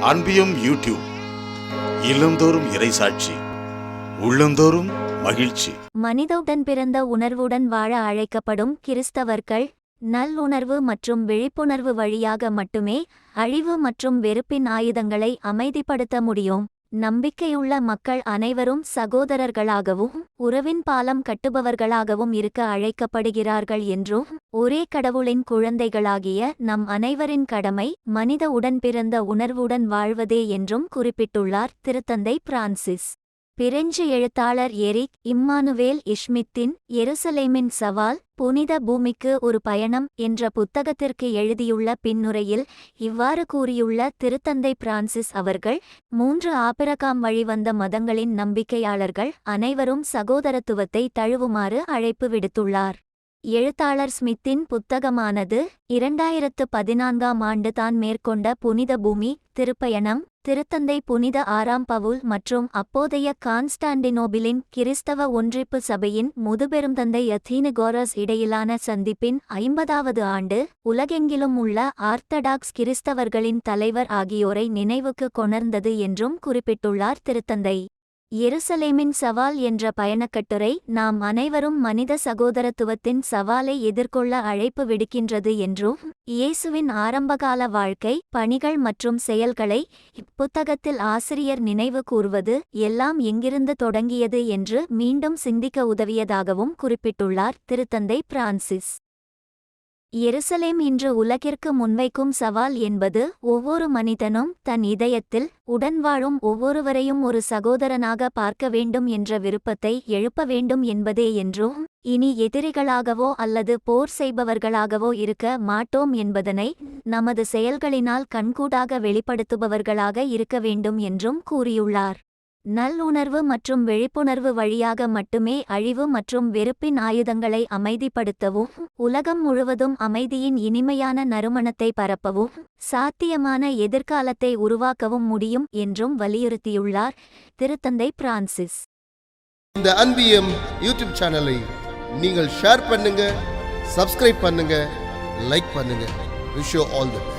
அன்பியும் YouTube இல்லந்தோறும் இறைசாட்சி உள்ளந்தோறும் மகிழ்ச்சி. மனிதவுடன் பிறந்த உணர்வுடன் வாழ அழைக்கப்படும் கிறிஸ்தவர்கள் நல்லுணர்வு மற்றும் விழிப்புணர்வு வழியாக மட்டுமே அழிவு மற்றும் வெறுப்பின் ஆயுதங்களை அமைதிப்படுத்த முடியும். நம்பிக்கையுள்ள மக்கள் அனைவரும் சகோதரர்களாகவும் உறவின் பாலம் கட்டுபவர்களாகவும் இருக்க அழைக்கப்படுகிறார்கள் என்றும் ஒரே கடவுளின் குழந்தைகளாகிய நம் அனைவரின் கடமை மனித உடன்பிறந்த உணர்வுடன் வாழ்வதே என்றும் குறிப்பிட்டுள்ளார் திருத்தந்தை பிரான்சிஸ். பிரெஞ்சு எழுத்தாளர் எரிக் இம்மானுவேல் இஷ்மித்தின் எருசலேமின் சவால் புனித பூமிக்கு ஒரு பயணம் என்ற புத்தகத்திற்கு எழுதியுள்ள பின்னுரையில் இவ்வாறு கூறியுள்ள திருத்தந்தை பிரான்சிஸ் அவர்கள் மூன்று ஆபிரகாம் வழிவந்த மதங்களின் நம்பிக்கையாளர்கள் அனைவரும் சகோதரத்துவத்தை தழுவுமாறு அழைப்பு விடுத்துள்ளார். எழுத்தாளர் ஸ்மித்தின் புத்தகமானது இரண்டாயிரத்து பதினான்காம் ஆண்டு தான் மேற்கொண்ட புனித பூமி திருப்பயணம் திருத்தந்தை புனித ஆறாம் பவுல் மற்றும் அப்போதைய கான்ஸ்டாண்டினோபிலின் கிறிஸ்தவ ஒன்றிப்பு சபையின் முதுபெருந்தந்தை அத்தீனகோரஸ் இடையிலான சந்திப்பின் ஐம்பதாவது ஆண்டு உலகெங்கிலும் உள்ள ஆர்த்தடாக்ஸ் கிறிஸ்தவர்களின் தலைவர் ஆகியோரை நினைவுக்கு கொணர்ந்தது என்றும் குறிப்பிட்டுள்ளார் திருத்தந்தை. எருசலேமின் சவால் என்ற பயணக்கட்டுரை நாம் அனைவரும் மனித சகோதரத்துவத்தின் சவாலை எதிர்கொள்ள அழைப்பு விடுக்கின்றது என்றும் இயேசுவின் ஆரம்பகால வாழ்க்கை பணிகள் மற்றும் செயல்களை இப்புத்தகத்தில் ஆசிரியர் நினைவு கூர்வது எல்லாம் எங்கிருந்து தொடங்கியது என்று மீண்டும் சிந்திக்க உதவியதாகவும் குறிப்பிட்டுள்ளார் திருத்தந்தை பிரான்சிஸ். எருசலேம் இன்று உலகிற்கு முன்வைக்கும் சவால் என்பது ஒவ்வொரு மனிதனும் தன் இதயத்தில் உடன் வாழும் ஒவ்வொருவரையும் ஒரு சகோதரனாக பார்க்க வேண்டும் என்ற விருப்பத்தை எழுப்ப வேண்டும் என்பதே என்றும் இனி எதிரிகளாகவோ அல்லது போர் செய்பவர்களாகவோ இருக்க மாட்டோம் என்பதனை நமது செயல்களினால் கண்கூடாக வெளிப்படுத்துபவர்களாக இருக்க வேண்டும் என்றும் கூறியுள்ளார். நல்லுணர்வு மற்றும் விழிப்புணர்வு வழியாக மட்டுமே அழிவு மற்றும் வெறுப்பின் ஆயுதங்களை அமைதிப்படுத்தவும் உலகம் முழுவதும் அமைதியின் இனிமையான நறுமணத்தை பரப்பவும் சாத்தியமான எதிர்காலத்தை உருவாக்கவும் முடியும் என்றும் வலியுறுத்தியுள்ளார் திருத்தந்தை பிரான்சிஸ். இந்த அன்பியம் யூடியூப் சேனலை நீங்கள் ஷேர் பண்ணுங்க சப்ஸ்கிரைப் பண்ணுங்க லைக் பண்ணுங்க. Wish all the best